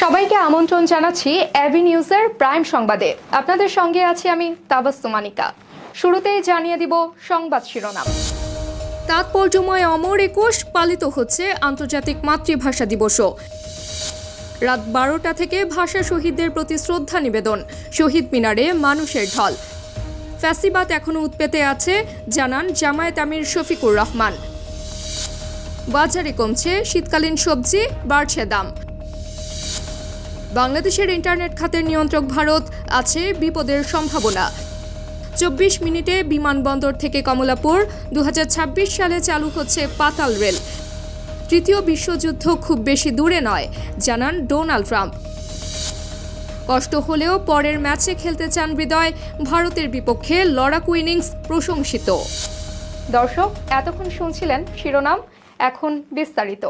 সবাইকে আমন্ত্রণ জানাচ্ছি অ্যাভি নিউজের প্রাইম সংবাদে। আপনাদের সঙ্গে আছি আমি তাবাস্তুমানিকা শুরুতেই জানিয়ে দিব সংবাদ শিরোনাম। তাৎপর্যময় অমর একুশ পালিত হচ্ছে আন্তর্জাতিক মাতৃভাষা দিবসও। রাত বারোটা থেকে ভাষা শহীদদের প্রতি শ্রদ্ধা নিবেদন, শহীদ মিনারে মানুষের ঢল। ফ্যাসিবাদ এখনও উৎপেতে আছে, জানান জামায়াত আমির শফিকুর রহমান। বাজারে কমছে শীতকালীন সবজি, বাড়ছে দাম। বাংলাদেশের ইন্টারনেট খাতের নিয়ন্ত্রক ভারত আছে বিপদের সম্ভাবনা। চব্বিশ মিনিটে বিমানবন্দর থেকে কমলাপুর দু হাজার ছাব্বিশ সালে চালু হচ্ছে পাতাল রেল। তৃতীয় বিশ্বযুদ্ধ খুব বেশি দূরে নয়, জানান ডোনাল্ড ট্রাম্প। কষ্ট হলেও পরের ম্যাচে খেলতে চান হৃদয়, ভারতের বিপক্ষে লড়াকু ইনিংস প্রশংসিত। দর্শক, এতক্ষণ শুনছিলেন শিরোনাম, এখন বিস্তারিত।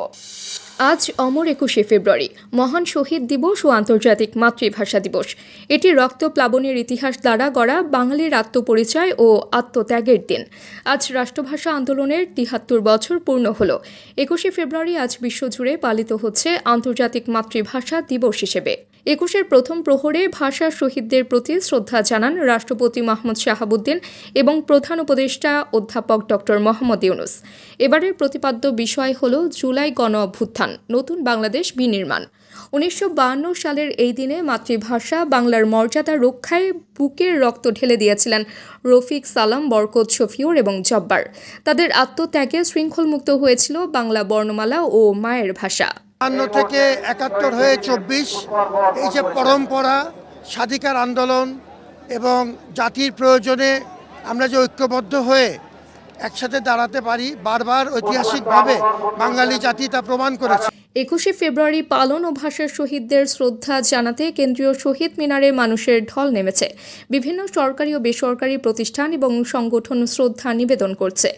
আজ অমর একুশে ফেব্রুয়ারি, মহান শহীদ দিবস ও আন্তর্জাতিক মাতৃভাষা দিবস। এটি রক্ত প্লাবনের ইতিহাস দ্বারা গড়া বাঙালির আত্মপরিচয় ও আত্মত্যাগের দিন। আজ রাষ্ট্রভাষা আন্দোলনের তিহাত্তর বছর পূর্ণ হল। একুশে ফেব্রুয়ারি আজ বিশ্বজুড়ে পালিত হচ্ছে আন্তর্জাতিক মাতৃভাষা দিবস হিসেবে। একুশের প্রথম প্রহরে ভাষা শহীদদের প্রতি শ্রদ্ধা জানান রাষ্ট্রপতি মাহমুদ শাহাবুদ্দিন এবং প্রধান উপদেষ্টা অধ্যাপক ডক্টর মোহাম্মদ ইউনুস। এবারের প্রতিপাদ্য বিষয় হল জুলাই গণ অভ্যুত্থান। নতুন বাংলাদেশ বিনির্মাণ। উনিশশো সালের এই দিনে মাতৃভাষা বাংলার মর্যাদা রক্ষায় বুকের রক্ত ঢেলে দিয়েছিলেন রফিক সালাম, বরকত শফিউর এবং জব্বার। তাদের আত্মত্যাগে শৃঙ্খলমুক্ত হয়েছিল বাংলা বর্ণমালা ও মায়ের ভাষা। বান্ন থেকে একাত্তর হয়ে চব্বিশ, এই যে পরম্পরা, স্বাধিকার আন্দোলন এবং জাতির প্রয়োজনে আমরা যে ঐক্যবদ্ধ হয়ে একসাথে দাঁড়াতে পারি, বারবার ঐতিহাসিকভাবে বাঙালি জাতি তা প্রমাণ করেছে। একুশে ফেব্রুয়ারি পালন ও ভাষার শহীদদের শ্রদ্ধা জানাতে কেন্দ্রীয় শহীদ মিনারে মানুষের ঢল নেমেছে। বিভিন্ন সরকারি ও বেসরকারি প্রতিষ্ঠান এবং সংগঠন শ্রদ্ধা নিবেদন করছে।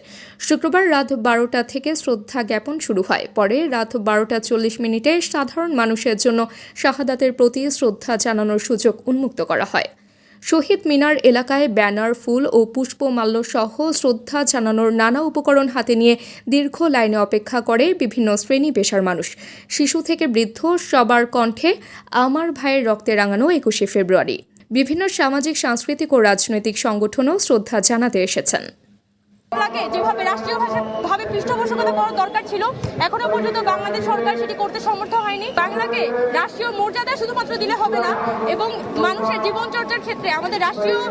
শুক্রবার রাত বারোটা থেকে শ্রদ্ধা জ্ঞাপন শুরু হয়। পরে রাত বারোটা চল্লিশ মিনিটে সাধারণ মানুষের জন্য শাহাদাতের প্রতি শ্রদ্ধা জানানোর সুযোগ উন্মুক্ত করা হয়। শহীদ মিনার এলাকায় ব্যানার, ফুল ও পুষ্পমাল্য সহ শ্রদ্ধা জানানোর নানা উপকরণ হাতে নিয়ে দীর্ঘ লাইনে অপেক্ষা করে বিভিন্ন শ্রেণি পেশার মানুষ। শিশু থেকে বৃদ্ধ সবার কণ্ঠে আমার ভাইয়ের রক্তে রাঙানো একুশে ফেব্রুয়ারি। বিভিন্ন সামাজিক, সাংস্কৃতিক ও রাজনৈতিক সংগঠনও শ্রদ্ধা জানাতে এসেছেন। বাংলাকে যেভাবে রাষ্ট্রীয় ভাষা পৃষ্ঠপোষকতা করার দরকার ছিল, এখনও পর্যন্ত বাংলাদেশ সরকার সেটি করতে সমর্থ হয়নি। বাংলাকে রাষ্ট্রীয় মর্যাদা শুধুমাত্র দিলে হবে না, এবং মানুষের জীবন চর্চার ক্ষেত্রে, আমাদের রাষ্ট্রীয়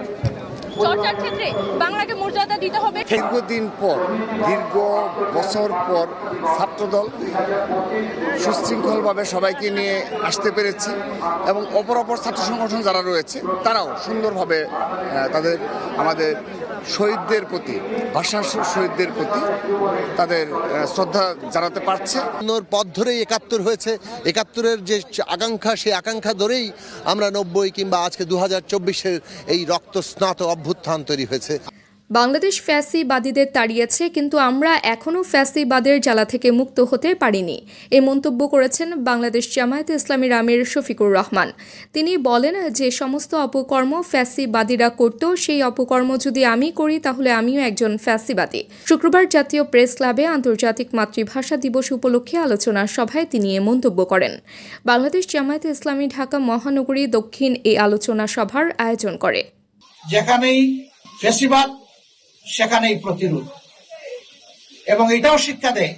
চর্চার ক্ষেত্রে বাংলাকে মর্যাদা দিতে হবে। দীর্ঘদিন পর, দীর্ঘ বছর পর ছাত্রদল সুশৃঙ্খলভাবে সবাইকে নিয়ে আসতে পেরেছি, এবং অপর অপর ছাত্র সংগঠন যারা রয়েছে, তারাও সুন্দরভাবে তাদের, আমাদের শহীদদের প্রতি ভাষা শহীদদের প্রতি তাদের শ্রদ্ধা জানাতে পারছে। পথ ধরেই একাত্তর হয়েছে। একাত্তরের যে আকাঙ্ক্ষা সেই আকাঙ্ক্ষা ধরেই আমরা নব্বই কিংবা আজকে দু হাজার চব্বিশের এই রক্তস্নাত অভ্যুত্থান তৈরি হয়েছে। বাংলাদেশ ফ্যাসিবাদীদের তাড়িয়েছে, কিন্তু আমরা এখনও ফ্যাসিবাদের জ্বালা থেকে মুক্ত হতে পারিনি। এ মন্তব্য করেছেন বাংলাদেশ জামায়াতে ইসলামীর আমির শফিকুর রহমান। তিনি বলেন যে, সমস্ত অপকর্ম ফ্যাসিবাদীরা করত, সেই অপকর্ম যদি আমি করি, তাহলে আমিও একজন ফ্যাসিবাদী। শুক্রবার জাতীয় প্রেস ক্লাবে আন্তর্জাতিক মাতৃভাষা দিবস উপলক্ষে আলোচনা সভায় তিনি এ মন্তব্য করেন। বাংলাদেশ জামায়াতে ইসলামী ঢাকা মহানগরী দক্ষিণ এই আলোচনা সভার আয়োজন করে। যেখানেই ফেসিবাদ সেখানেই প্রতিরোধ এবং এটাও শিক্ষা দেয়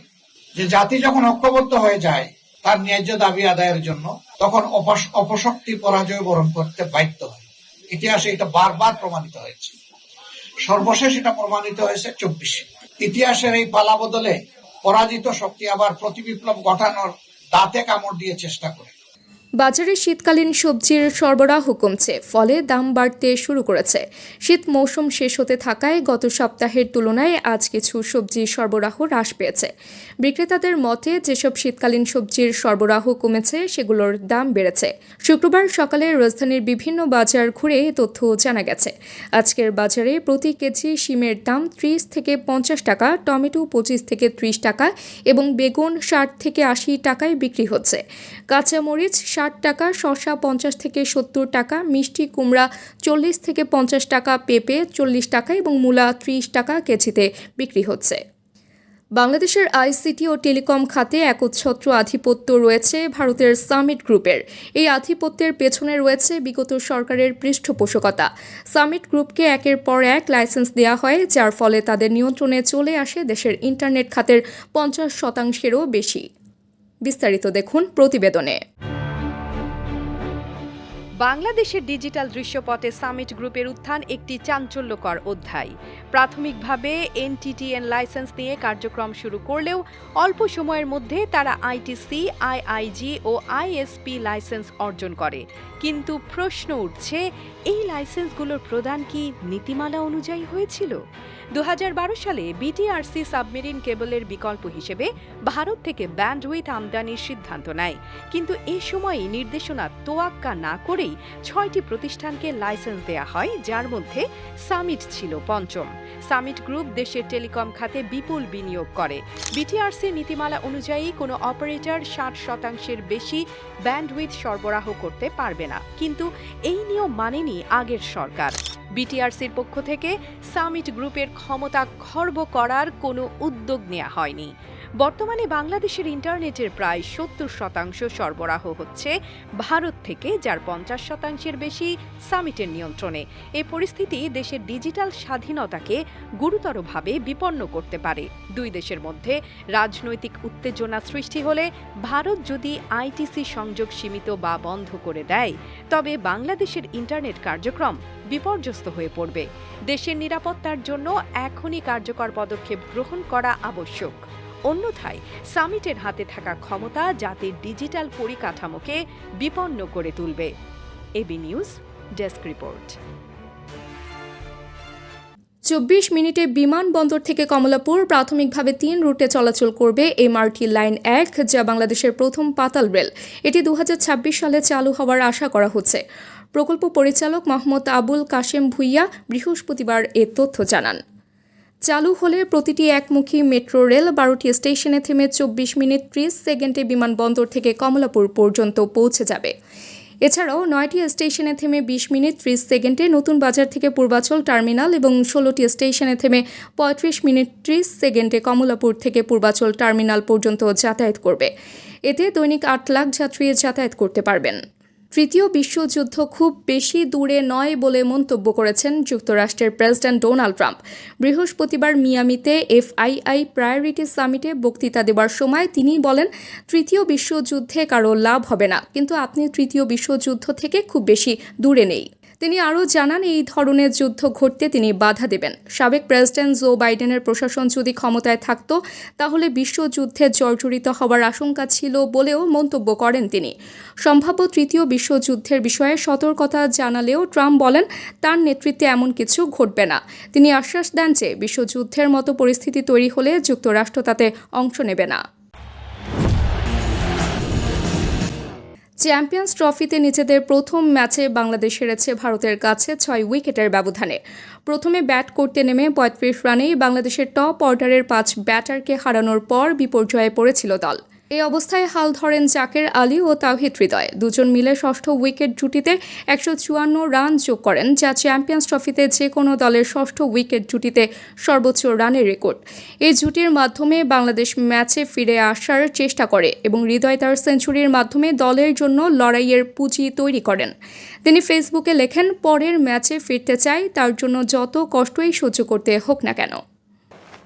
যে জাতি যখন ঐক্যবদ্ধ হয়ে যায় তার ন্যায্য দাবি আদায়ের জন্য, তখন অপশক্তি পরাজয় বরণ করতে বাধ্য হয়। ইতিহাসে এটা বারবার প্রমাণিত হয়েছে। সর্বশেষ এটা প্রমাণিত হয়েছে চব্বিশে। ইতিহাসের এই পালা বদলে পরাজিত শক্তি আবার প্রতিবিপ্লব ঘটানোর দাঁতে কামড় দিয়ে চেষ্টা করে। বাজারে শীতকালীন সবজির সরবরাহ কমছে, ফলে দাম বাড়তে শুরু করেছে। শীত মৌসুম শেষ হতে থাকায় গত সপ্তাহের তুলনায় আজ কিছু সবজি সরবরাহ হ্রাস পেয়েছে। বিক্রেতাদের মতে, যেসব শীতকালীন সবজির সরবরাহ কমেছে, সেগুলোর দাম বেড়েছে। শুক্রবার সকালে রাজধানীর বিভিন্ন বাজার ঘুরে তথ্য জানা গেছে। আজকের বাজারে প্রতি কেজি শিমের দাম ত্রিশ থেকে পঞ্চাশ টাকা, টমেটো পঁচিশ থেকে ত্রিশ টাকা এবং বেগুন ষাট থেকে আশি টাকায় বিক্রি হচ্ছে। কাঁচামরিচ ষাট টাকা, শসা পঞ্চাশ থেকে সত্তর টাকা, মিষ্টি কুমড়া চল্লিশ থেকে পঞ্চাশ টাকা, পেঁপে চল্লিশ টাকা এবং মূলা ত্রিশ টাকা কেজিতে বিক্রি হচ্ছে। বাংলাদেশের আইসিটি ও টেলিকম খাতে একচ্ছত্র আধিপত্য রয়েছে ভারতের সামিট গ্রুপের। এই আধিপত্যের পেছনে রয়েছে বিগত সরকারের পৃষ্ঠপোষকতা। সামিট গ্রুপকে একের পর এক লাইসেন্স দেওয়া হয়, যার ফলে তাদের নিয়ন্ত্রণে চলে আসে দেশের ইন্টারনেট খাতের পঞ্চাশ শতাংশেরও বেশি। বিস্তারিত দেখুন প্রতিবেদনে। বাংলাদেশের ডিজিটাল দৃশ্যপটে সামিট গ্রুপের উত্থান একটি চাঞ্চল্যকর অধ্যায়। প্রাথমিকভাবে এনটিটিএন লাইসেন্স নিয়ে কার্যক্রম শুরু করলেও অল্প সময়ের মধ্যে তারা আইটিসি, আইআইজি ও আইএসপি লাইসেন্স অর্জন করে। কিন্তু প্রশ্ন উঠছে, এই লাইসেন্সগুলোর প্রদান কি নীতিমালা অনুযায়ী হয়েছিল? দু হাজার বারো সালে বিটিআরসি সাবমেরিন কেবলের বিকল্প হিসেবে ভারত থেকে ব্যান্ডউইথ আমদানির সিদ্ধান্ত নেয়। কিন্তু এ সময়ই নির্দেশনা তোয়াক্কা না করেই ছয়টি প্রতিষ্ঠানকে লাইসেন্স দেয়া হয়, যার মধ্যে সামিট ছিল পঞ্চম। সামিট গ্রুপ দেশের টেলিকম খাতে বিপুল বিনিয়োগ করে। বিটিআরসি নীতিমালা অনুযায়ী কোনো অপারেটর ষাট শতাংশের বেশি ব্যান্ডউইথ সরবরাহ করতে পারবে না। কিন্তু এই নিয়ম মানেনি আগের সরকার। বিটিআরসির পক্ষ থেকে সামিট গ্রুপের ক্ষমতা খর্ব করার কোনো উদ্যোগ নেওয়া হয়নি। বর্তমানে বাংলাদেশের ইন্টারনেটের প্রায় সত্তর শতাংশ সরবরাহ হচ্ছে ভারত থেকে, যার পঞ্চাশ শতাংশের বেশি সামিটের নিয়ন্ত্রণে। এই পরিস্থিতি দেশের ডিজিটাল স্বাধীনতাকে গুরুতরভাবে বিপন্ন করতে পারে। দুই দেশের মধ্যে রাজনৈতিক উত্তেজনা সৃষ্টি হলে ভারত যদি আইটিসি সংযোগ সীমিত বা বন্ধ করে দেয়, তবে বাংলাদেশের ইন্টারনেট কার্যক্রম বিপর্যস্ত হয়ে পড়বে। দেশের নিরাপত্তার জন্য এখনই কার্যকর পদক্ষেপ গ্রহণ করা আবশ্যক। অন্যথায় সামিটের হাতে থাকা ক্ষমতা জাতির ডিজিটাল পরিকাঠামোকে বিপন্ন করে তুলবে। AB News, desk report. চব্বিশ মিনিটে বিমানবন্দর থেকে কমলাপুর প্রাথমিকভাবে তিন রুটে চলাচল করবে এমআরটি লাইন এক, যা বাংলাদেশের প্রথম পাতাল রেল। এটি দু হাজার ছাব্বিশ সালে চালু হওয়ার আশা করা হচ্ছে। প্রকল্প পরিচালক মোহাম্মদ আবুল কাশেম ভুইয়া বৃহস্পতিবার এ তথ্য জানান। চালু হলে প্রতিটি একমুখী মেট্রো রেল বারোটি স্টেশনে থেমে চব্বিশ মিনিট ত্রিশ সেকেন্ডে বিমানবন্দর থেকে কমলাপুর পর্যন্ত পৌঁছে যাবে। এছাড়াও নয়টি স্টেশনে থেমে বিশ মিনিট ত্রিশ সেকেন্ডে নতুন বাজার থেকে পূর্বাচল টার্মিনাল এবং ষোলোটি স্টেশনে থেমে পঁয়ত্রিশ মিনিট ত্রিশ সেকেন্ডে কমলাপুর থেকে পূর্বাচল টার্মিনাল পর্যন্ত যাতায়াত করবে। এতে দৈনিক আট লাখ যাত্রী যাতায়াত করতে পারবেন। তৃতীয় বিশ্বযুদ্ধ খুব বেশি দূরে নয় বলে মন্তব্য করেছেন যুক্তরাষ্ট্রের প্রেসিডেন্ট ডোনাল্ড ট্রাম্প। বৃহস্পতিবার মিয়ামিতে এফআইআই প্রায়োরিটি সামিটে বক্তৃতা দেওয়ার সময় তিনি বলেন, তৃতীয় বিশ্বযুদ্ধে কারও লাভ হবে না, কিন্তু আপনি তৃতীয় বিশ্বযুদ্ধ থেকে খুব বেশি দূরে নেই। তিনি আরও জানান, এই ধরনের যুদ্ধ ঘটতে তিনি বাধা দেবেন। সাবেক প্রেসিডেন্ট জো বাইডেনের প্রশাসন যদি ক্ষমতায় থাকত, তাহলে বিশ্বযুদ্ধে জর্জরিত হওয়ার আশঙ্কা ছিল বলেও মন্তব্য করেন তিনি। সম্ভাব্য তৃতীয় বিশ্বযুদ্ধের বিষয়ে সতর্কতা জানালেও ট্রাম্প বলেন, তার নেতৃত্বে এমন কিছু ঘটবে না। তিনি আশ্বাস দেন যে, বিশ্বযুদ্ধের মতো পরিস্থিতি তৈরি হলে যুক্তরাষ্ট্র তাতে অংশ নেবে না। চ্যাম্পিয়ন্স ট্রফিতে নিজেদের প্রথম ম্যাচে বাংলাদেশ হেরেছে ভারতের কাছে ছয় উইকেটের ব্যবধানে। প্রথমে ব্যাট করতে নেমে পঁয়ত্রিশ রানেই বাংলাদেশের টপ অর্ডারের পাঁচ ব্যাটারকে হারানোর পর বিপর্যয়ে পড়েছিল দল। এই অবস্থায় হাল ধরেন জাকের আলী ও তাওহিদ হৃদয়। দুজন মিলে ষষ্ঠ উইকেট জুটিতে একশো চুয়ান্ন রান যোগ করেন, যা চ্যাম্পিয়ন্স ট্রফিতে যে কোনো দলের ষষ্ঠ উইকেট জুটিতে সর্বোচ্চ রানের রেকর্ড। এই জুটির মাধ্যমে বাংলাদেশ ম্যাচে ফিরে আসার চেষ্টা করে এবং হৃদয় তার সেঞ্চুরির মাধ্যমে দলের জন্য লড়াইয়ের পুঁজি তৈরি করেন। তিনি ফেসবুকে লেখেন, পরের ম্যাচে ফিরতে চাই, তার জন্য যত কষ্টই সহ্য করতে হোক না কেন।